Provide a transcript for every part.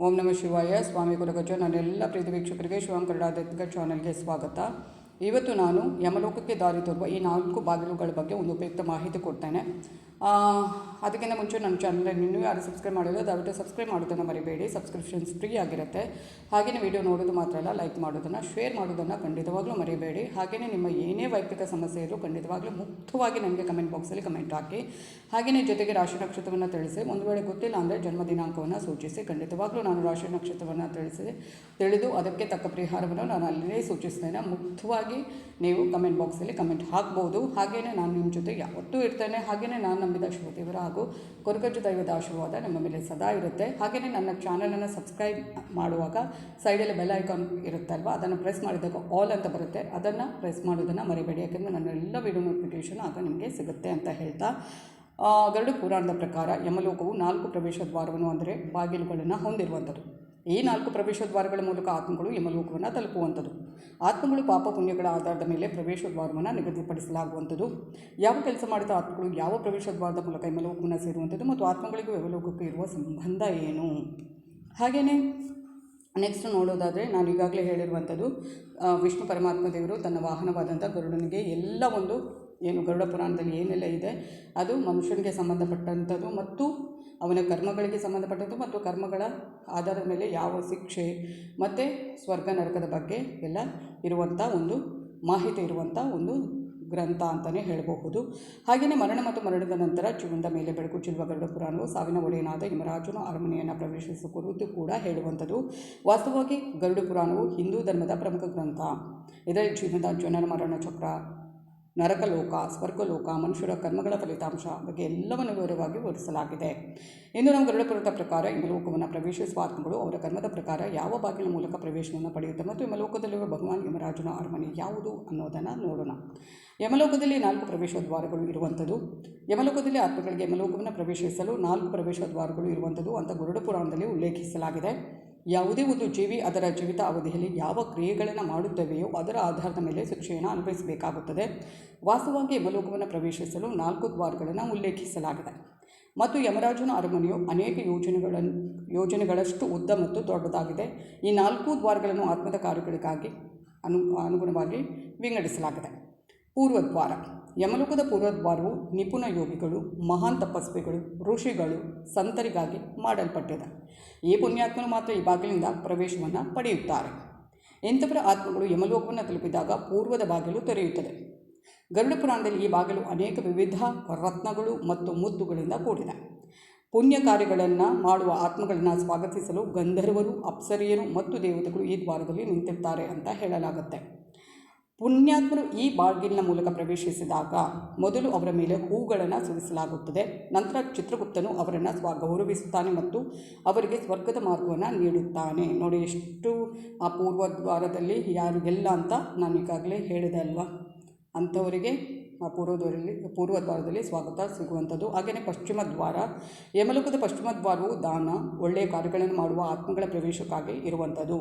ಓಂ ನಮಃ ಶಿವಾಯ. ಸ್ವಾಮಿ ಕುಲಗಜ ನನ್ನೆಲ್ಲ ಪ್ರೀತಿ ವೀಕ್ಷಕರಿಗೆ ಶಿವಂ ಕನ್ನಡ ಚಾನಲ್ಗೆ ಸ್ವಾಗತ. ಇವತ್ತು ನಾನು ಯಮಲೋಕಕ್ಕೆ ದಾರಿ ತೋರುವ ಈ ನಾಲ್ಕು ಬಾಗಿಲುಗಳ ಬಗ್ಗೆ ಒಂದು ಉಪಯುಕ್ತ ಮಾಹಿತಿ ಕೊಡ್ತೇನೆ. ಅದಕ್ಕಿಂತ ಮುಂಚೆ ನನ್ನ ಚಾನಲ್ ಇನ್ನೂ ಯಾರು ಸಬ್ಸ್ಕ್ರೈಬ್ ಮಾಡಿಲ್ಲ, ದಯವಿಟ್ಟು ಸಬ್ಸ್ಕ್ರೈಬ್ ಮಾಡೋದನ್ನು ಮರಿಬೇಡಿ. ಸಬ್ಸ್ಕ್ರಿಪ್ಷನ್ಸ್ ಫ್ರೀ ಆಗಿರುತ್ತೆ. ಹಾಗೆಯೇ ವಿಡಿಯೋ ನೋಡೋದು ಮಾತ್ರ ಅಲ್ಲ ಲೈಕ್ ಮಾಡೋದನ್ನು ಶೇರ್ ಮಾಡೋದನ್ನು ಖಂಡಿತವಾಗ್ಲೂ ಮರಿಬೇಡಿ. ಹಾಗೆಯೇ ನಿಮ್ಮ ಏನೇ ವೈಯಕ್ತಿಕ ಸಮಸ್ಯೆ ಇದ್ದರೂ ಖಂಡಿತವಾಗ್ಲೂ ಮುಕ್ತವಾಗಿ ನನಗೆ ಕಮೆಂಟ್ ಬಾಕ್ಸಲ್ಲಿ ಕಮೆಂಟ್ ಹಾಕಿ. ಹಾಗೆಯೇ ಜೊತೆಗೆ ರಾಶಿ ನಕ್ಷತ್ರವನ್ನು ತಿಳಿಸಿ. ಒಂದು ವೇಳೆ ಗೊತ್ತಿಲ್ಲ ಅಂದರೆ ಜನ್ಮ ದಿನಾಂಕವನ್ನು ಸೂಚಿಸಿ. ಖಂಡಿತವಾಗ್ಲೂ ನಾನು ರಾಶಿ ನಕ್ಷತ್ರವನ್ನು ತಿಳಿಸಿ, ತಿಳಿದು ಅದಕ್ಕೆ ತಕ್ಕ ಪರಿಹಾರವನ್ನು ನಾನು ಅಲ್ಲಿಯೇ ಸೂಚಿಸ್ತೇನೆ. ಮುಕ್ತವಾಗಿ ನೀವು ಕಮೆಂಟ್ ಬಾಕ್ಸಲ್ಲಿ ಕಮೆಂಟ್ ಹಾಕ್ಬೋದು. ಹಾಗೆಯೇ ನಾನು ನಿಮ್ಮ ಜೊತೆ ಯಾವತ್ತೂ ಇರ್ತೇನೆ. ಹಾಗೆಯೇ ನಾನು ನಂಬಿದ ಶಿವದೇವರ ಹಾಗೂ ಕೊರಗಜ್ಜು ದೈವದ ಆಶೀರ್ವಾದ ನಮ್ಮ ಮೇಲೆ ಸದಾ ಇರುತ್ತೆ. ಹಾಗೆಯೇ ನನ್ನ ಚಾನಲನ್ನು ಸಬ್ಸ್ಕ್ರೈಬ್ ಮಾಡುವಾಗ ಸೈಡಲ್ಲಿ ಬೆಲ್ ಐಕಾನ್ ಇರುತ್ತಲ್ವ, ಅದನ್ನು ಪ್ರೆಸ್ ಮಾಡಿದಾಗ ಆಲ್ ಅಂತ ಬರುತ್ತೆ. ಅದನ್ನು ಪ್ರೆಸ್ ಮಾಡೋದನ್ನು ಮರಿಬೇಡಿ. ಯಾಕೆಂದರೆ ನನ್ನ ಎಲ್ಲ ವಿಡಿಯೋ ನೋಟಿಫಿಕೇಷನ್ ಆಗ ನಿಮಗೆ ಸಿಗುತ್ತೆ ಅಂತ ಹೇಳ್ತಾ ಗರುಡ ಪುರಾಣದ ಪ್ರಕಾರ ಯಮಲೋಕವು ನಾಲ್ಕು ಪ್ರವೇಶ ದ್ವಾರವನ್ನು ಅಂದರೆ ಬಾಗಿಲುಗಳನ್ನು ಹೊಂದಿರುವಂಥದ್ದು. ಈ ನಾಲ್ಕು ಪ್ರವೇಶ ದ್ವಾರಗಳ ಮೂಲಕ ಆತ್ಮಗಳು ಯಮಲೋಕವನ್ನು ತಲುಪುವಂಥದ್ದು ಆತ್ಮಗಳು ಪಾಪ ಪುಣ್ಯಗಳ ಆಧಾರದ ಮೇಲೆ ಪ್ರವೇಶ ದ್ವಾರವನ್ನು ನಿಗದಿಪಡಿಸಲಾಗುವಂಥದ್ದು ಯಾವ ಕೆಲಸ ಮಾಡಿದ ಆತ್ಮಗಳು ಯಾವ ಪ್ರವೇಶ ದ್ವಾರದ ಮೂಲಕ ಯಮಲೋಕವನ್ನು ಸೇರುವಂಥದ್ದು ಮತ್ತು ಆತ್ಮಗಳಿಗೂ ಯಮಲೋಕಕ್ಕೂ ಇರುವ ಸಂಬಂಧ ಏನು? ಹಾಗೆಯೇ ನೆಕ್ಸ್ಟ್ ನೋಡೋದಾದರೆ ನಾನು ಈಗಾಗಲೇ ಹೇಳಿರುವಂಥದ್ದು ವಿಷ್ಣು ಪರಮಾತ್ಮ ದೇವರು ತನ್ನ ವಾಹನವಾದಂಥ ಗರುಡನಿಗೆ ಎಲ್ಲ ಒಂದು ಏನು ಗರುಡ ಪುರಾಣದಲ್ಲಿ ಏನೆಲ್ಲ ಇದೆ, ಅದು ಮನುಷ್ಯನಿಗೆ ಸಂಬಂಧಪಟ್ಟಂಥದ್ದು ಮತ್ತು ಅವನ ಕರ್ಮಗಳಿಗೆ ಸಂಬಂಧಪಟ್ಟದ್ದು ಮತ್ತು ಕರ್ಮಗಳ ಆಧಾರದ ಮೇಲೆ ಯಾವ ಶಿಕ್ಷೆ ಮತ್ತು ಸ್ವರ್ಗ ನರಕದ ಬಗ್ಗೆ ಎಲ್ಲ ಇರುವಂಥ ಒಂದು ಮಾಹಿತಿ ಇರುವಂಥ ಒಂದು ಗ್ರಂಥ ಅಂತಲೇ ಹೇಳಬಹುದು. ಹಾಗೆಯೇ ಮರಣ ಮತ್ತು ಮರಣದ ನಂತರ ಜೀವನದ ಮೇಲೆ ಬೆಳಕು ಚೆಲ್ಲುವ ಗರುಡ ಪುರಾಣವು, ಸಾವಿನ ಒಡೆಯನಾದ ಯಮರಾಜನು ಅರಮನೆಯನ್ನು ಪ್ರವೇಶಿಸುವ ಕೂಡ ಹೇಳುವಂಥದ್ದು. ವಾಸ್ತವವಾಗಿ ಗರುಡ ಪುರಾಣವು ಹಿಂದೂ ಧರ್ಮದ ಪ್ರಮುಖ ಗ್ರಂಥ. ಇದರಲ್ಲಿ ಜೀವನದ ಜನರ ಮರಣ ಚಕ್ರ ನರಕಲೋಕ, ಸ್ವರ್ಗಲೋಕ, ಮನುಷ್ಯರ ಕರ್ಮಗಳ ಫಲಿತಾಂಶ ಬಗ್ಗೆ ಎಲ್ಲವನ್ನು ವಿವರವಾಗಿ ವಿವರಿಸಲಾಗಿದೆ. ಇಂದು ನಾವು ಗರುಡ ಪುರಾಣದ ಪ್ರಕಾರ ಯಮಲೋಕವನ್ನು ಪ್ರವೇಶಿಸುವ ಆತ್ಮಗಳು ಅವರ ಕರ್ಮದ ಪ್ರಕಾರ ಯಾವ ಬಾಗಿಲ ಮೂಲಕ ಪ್ರವೇಶವನ್ನು ಪಡೆಯುತ್ತೆ ಮತ್ತು ಯಮಲೋಕದಲ್ಲಿರುವ ಭಗವಾನ್ ಯಮರಾಜನ ಅರಮನೆ ಯಾವುದು ಅನ್ನೋದನ್ನು ನೋಡೋಣ. ಯಮಲೋಕದಲ್ಲಿ ನಾಲ್ಕು ಪ್ರವೇಶ ದ್ವಾರಗಳು ಇರುವಂಥದ್ದು. ಯಮಲೋಕದಲ್ಲಿ ಆತ್ಮಗಳಿಗೆ ಯಮಲೋಕವನ್ನು ಪ್ರವೇಶಿಸಲು ನಾಲ್ಕು ಪ್ರವೇಶ ದ್ವಾರಗಳು ಇರುವಂಥದ್ದು ಅಂತ ಗರುಡ ಪುರಾಣದಲ್ಲಿ ಉಲ್ಲೇಖಿಸಲಾಗಿದೆ. ಯಾವುದೇ ಒಂದು ಜೀವಿ ಅದರ ಜೀವಿತ ಅವಧಿಯಲ್ಲಿ ಯಾವ ಕ್ರಿಯೆಗಳನ್ನು ಮಾಡುತ್ತವೆಯೋ ಅದರ ಆಧಾರದ ಮೇಲೆ ಶಿಕ್ಷೆಯನ್ನು ಅನುಭವಿಸಬೇಕಾಗುತ್ತದೆ. ವಾಸ್ತವವಾಗಿ ಯಮಲೋಕವನ್ನು ಪ್ರವೇಶಿಸಲು ನಾಲ್ಕು ದ್ವಾರಗಳನ್ನು ಉಲ್ಲೇಖಿಸಲಾಗಿದೆ. ಮತ್ತು ಯಮರಾಜನ ಅರಮನೆಯು ಅನೇಕ ಯೋಜನೆಗಳನ್ನು ಯೋಜನೆಗಳಷ್ಟು ಉದ್ದ ಮತ್ತು ದೊಡ್ಡದಾಗಿದೆ. ಈ ನಾಲ್ಕು ದ್ವಾರಗಳನ್ನು ಆತ್ಮದ ಕಾರ್ಯಗಳಿಗಾಗಿ ಅನು, ಅನುಗುಣವಾಗಿ ವಿಂಗಡಿಸಲಾಗಿದೆ. ಪೂರ್ವದ್ವಾರ. ಯಮಲೋಕದ ಪೂರ್ವದ್ವಾರವು ನಿಪುಣ ಯೋಗಿಗಳು, ಮಹಾನ್ ತಪಸ್ವಿಗಳು, ಋಷಿಗಳು ಸಂತರಿಗಾಗಿ ಮಾಡಲ್ಪಟ್ಟಿದೆ. ಈ ಪುಣ್ಯಾತ್ಮರು ಮಾತ್ರ ಈ ಬಾಗಿಲಿಂದ ಪ್ರವೇಶವನ್ನು ಪಡೆಯುತ್ತಾರೆ. ಎಂಥವರ ಆತ್ಮಗಳು ಯಮಲೋಕವನ್ನು ತಲುಪಿದಾಗ ಪೂರ್ವದ ಬಾಗಿಲು ತೆರೆಯುತ್ತದೆ. ಗರುಡ ಪುರಾಣದಲ್ಲಿ ಈ ಬಾಗಿಲು ಅನೇಕ ವಿವಿಧ ರತ್ನಗಳು ಮತ್ತು ಮುದ್ದುಗಳಿಂದ ಕೂಡಿದೆ. ಪುಣ್ಯ ಕಾರ್ಯಗಳನ್ನು ಮಾಡುವ ಆತ್ಮಗಳನ್ನು ಸ್ವಾಗತಿಸಲು ಗಂಧರ್ವರು, ಅಪ್ಸರಿಯರು ಮತ್ತು ದೇವತೆಗಳು ಈ ದ್ವಾರದಲ್ಲಿ ನಿಂತಿರ್ತಾರೆ ಅಂತ ಹೇಳಲಾಗುತ್ತೆ. ಪುಣ್ಯಾತ್ಮರು ಈ ಬಾಗಿಲಿನ ಮೂಲಕ ಪ್ರವೇಶಿಸಿದಾಗ ಮೊದಲು ಅವರ ಮೇಲೆ ಹೂಗಳನ್ನು ಸುರಿಸಲಾಗುತ್ತದೆ. ನಂತರ ಚಿತ್ರಗುಪ್ತನು ಅವರನ್ನು ಸ್ವ ಗೌರವಿಸುತ್ತಾನೆ ಮತ್ತು ಅವರಿಗೆ ಸ್ವರ್ಗದ ಮಾರ್ಗವನ್ನು ನೀಡುತ್ತಾನೆ. ನೋಡಿ, ಎಷ್ಟು ಆ ಪೂರ್ವದ್ವಾರದಲ್ಲಿ ಎಲ್ಲ ಅಂತ ನಾನು ಈಗಾಗಲೇ ಹೇಳಿದೆ ಅಲ್ವಾ? ಅಂಥವರಿಗೆ ಆ ಪೂರ್ವದ್ವಾರದಲ್ಲಿ ಪೂರ್ವದ್ವಾರದಲ್ಲಿ ಸ್ವಾಗತ ಸಿಗುವಂಥದ್ದು. ಹಾಗೆಯೇ ಪಶ್ಚಿಮ ದ್ವಾರ, ಯಮಲೋಕದ ಪಶ್ಚಿಮ ದ್ವಾರವು ದಾನ, ಒಳ್ಳೆಯ ಕಾರ್ಯಗಳನ್ನು ಮಾಡುವ ಆತ್ಮಗಳ ಪ್ರವೇಶಕ್ಕಾಗಿ ಇರುವಂಥದ್ದು.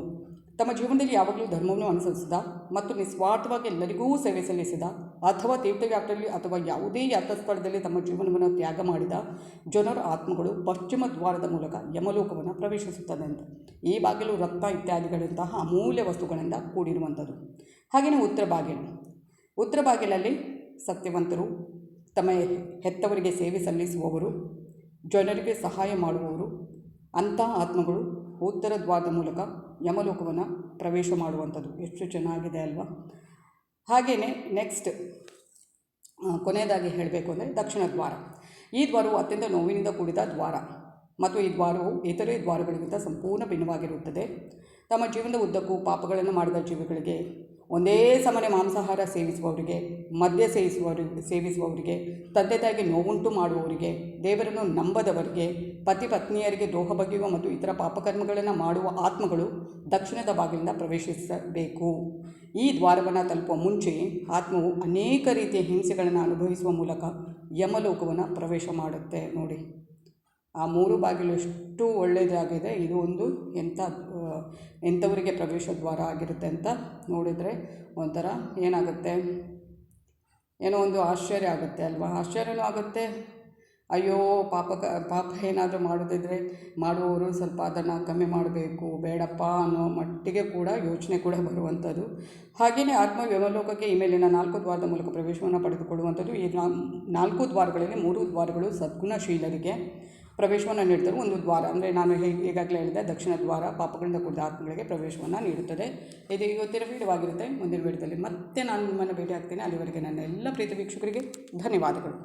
ತಮ್ಮ ಜೀವನದಲ್ಲಿ ಯಾವಾಗಲೂ ಧರ್ಮವನ್ನು ಅನುಸರಿಸಿದ ಮತ್ತು ನಿಸ್ವಾರ್ಥವಾಗಿ ಎಲ್ಲರಿಗೂ ಸೇವೆ ಸಲ್ಲಿಸಿದ ಅಥವಾ ತೀರ್ಥಯಾತ್ರೆಯಲ್ಲಿ ಅಥವಾ ಯಾವುದೇ ಯಾತ್ರಾ ಸ್ಥಳದಲ್ಲಿ ತಮ್ಮ ಜೀವನವನ್ನು ತ್ಯಾಗ ಮಾಡಿದ ಜನರ ಆತ್ಮಗಳು ಪಶ್ಚಿಮ ದ್ವಾರದ ಮೂಲಕ ಯಮಲೋಕವನ್ನು ಪ್ರವೇಶಿಸುತ್ತದೆ ಅಂತ. ಈ ಬಾಗಿಲು ರಕ್ತ ಇತ್ಯಾದಿಗಳಂತಹ ಅಮೂಲ್ಯ ವಸ್ತುಗಳಿಂದ ಕೂಡಿರುವಂಥದ್ದು. ಹಾಗೆಯೇ ಉತ್ತರ ಬಾಗಿಲು. ಉತ್ತರ ಬಾಗಿಲಲ್ಲಿ ಸತ್ಯವಂತರು ತಮ್ಮ ಹೆತ್ತವರಿಗೆ ಸೇವೆ ಸಲ್ಲಿಸುವವರು, ಜನರಿಗೆ ಸಹಾಯ ಮಾಡುವವರು, ಅಂತಹ ಆತ್ಮಗಳು ಉತ್ತರ ದ್ವಾರದ ಮೂಲಕ ಯಮಲೋಕವನ್ನು ಪ್ರವೇಶ ಮಾಡುವಂಥದ್ದು. ಎಷ್ಟು ಚೆನ್ನಾಗಿದೆ ಅಲ್ವಾ? ಹಾಗೆಯೇ ನೆಕ್ಸ್ಟ್ ಕೊನೆಯದಾಗಿ ಹೇಳಬೇಕು ಅಂದರೆ ದಕ್ಷಿಣ ದ್ವಾರ. ಈ ದ್ವಾರವು ಅತ್ಯಂತ ನೋವಿನಿಂದ ಕೂಡಿದ ದ್ವಾರ. ಮತ್ತು ಈ ದ್ವಾರವು ಇತರೆ ದ್ವಾರಗಳಿಗಿಂತ ಸಂಪೂರ್ಣ ಭಿನ್ನವಾಗಿರುತ್ತದೆ. ತಮ್ಮ ಜೀವನದ ಉದ್ದಕ್ಕೂ ಪಾಪಗಳನ್ನು ಮಾಡಿದ ಜೀವಿಗಳಿಗೆ ಒಂದೇ ಸಮನೆ ಮಾಂಸಾಹಾರ ಸೇವಿಸುವವರಿಗೆ, ಮದ್ಯ ಸೇವಿಸುವವರು, ಸೇವಿಸುವವರಿಗೆ, ತಂದೆ ತಾಯಿಗೆ ನೋವುಂಟು ಮಾಡುವವರಿಗೆ, ದೇವರನ್ನು ನಂಬದವರಿಗೆ, ಪತಿ ಪತ್ನಿಯರಿಗೆ ದ್ರೋಹ ಬಗೆಯುವ ಮತ್ತು ಇತರ ಪಾಪಕರ್ಮಗಳನ್ನು ಮಾಡುವ ಆತ್ಮಗಳು ದಕ್ಷಿಣದ ಬಾಗಿಲಿಂದ ಪ್ರವೇಶಿಸಬೇಕು. ಈ ದ್ವಾರವನ್ನು ತಲುಪುವ ಮುಂಚೆ ಆತ್ಮವು ಅನೇಕ ರೀತಿಯ ಹಿಂಸೆಗಳನ್ನು ಅನುಭವಿಸುವ ಮೂಲಕ ಯಮಲೋಕವನ್ನು ಪ್ರವೇಶ ಮಾಡುತ್ತೆ ನೋಡಿ. ಆ ಮೂರು ಬಾಗಿಲು ಎಷ್ಟು ಒಳ್ಳೆಯದಾಗಿದೆ. ಇದು ಒಂದು ಎಂಥ ಎಂಥವರಿಗೆ ಪ್ರವೇಶ ದ್ವಾರ ಆಗಿರುತ್ತೆ ಅಂತ ನೋಡಿದರೆ ಒಂಥರ ಏನಾಗುತ್ತೆ? ಏನೋ ಒಂದು ಆಶ್ಚರ್ಯ ಆಗುತ್ತೆ ಅಲ್ವಾ? ಆಶ್ಚರ್ಯನೂ ಆಗುತ್ತೆ. ಅಯ್ಯೋ, ಪಾಪ ಪಾಪ ಏನಾದರೂ ಮಾಡೋದಿದ್ರೆ ಮಾಡುವವರು ಸ್ವಲ್ಪ ಅದನ್ನು ಕಮ್ಮಿ ಮಾಡಬೇಕು, ಬೇಡಪ್ಪ ಅನ್ನೋ ಮಟ್ಟಿಗೆ ಕೂಡ ಯೋಚನೆ ಕೂಡ ಬರುವಂಥದ್ದು. ಹಾಗೆಯೇ ಆತ್ಮ ವ್ಯವಲೋಕಕ್ಕೆ ಈ ಮೇಲಿನ ನಾಲ್ಕು ದ್ವಾರದ ಮೂಲಕ ಪ್ರವೇಶವನ್ನು ಪಡೆದುಕೊಳ್ಳುವಂಥದ್ದು. ಈ ನಾಲ್ಕು ದ್ವಾರಗಳಲ್ಲಿ ಮೂರು ದ್ವಾರಗಳು ಸದ್ಗುಣಶೀಲರಿಗೆ ಪ್ರವೇಶವನ್ನು ನೀಡ್ತಾರೆ. ಒಂದು ದ್ವಾರ, ಅಂದರೆ ನಾನು ಈಗಾಗಲೇ ಹೇಳಿದೆ, ದಕ್ಷಿಣ ದ್ವಾರ ಪಾಪಗಳಿಂದ ಕೂಡಿದ ಆತ್ಮಗಳಿಗೆ ಪ್ರವೇಶವನ್ನು ನೀಡುತ್ತದೆ. ಇದು ಇವತ್ತಿನ ವೀಡಿಯೋವಾಗಿರುತ್ತೆ ಮುಂದಿನ ವೀಡಿಯೋದಲ್ಲಿ ಮತ್ತೆ ನಾನು ನಿಮ್ಮನ್ನು ಭೇಟಿ ಆಗ್ತೇನೆ ಅಲ್ಲಿವರೆಗೆ ನನ್ನ ಎಲ್ಲ ಪ್ರೀತಿ ವೀಕ್ಷಕರಿಗೆ ಧನ್ಯವಾದಗಳು.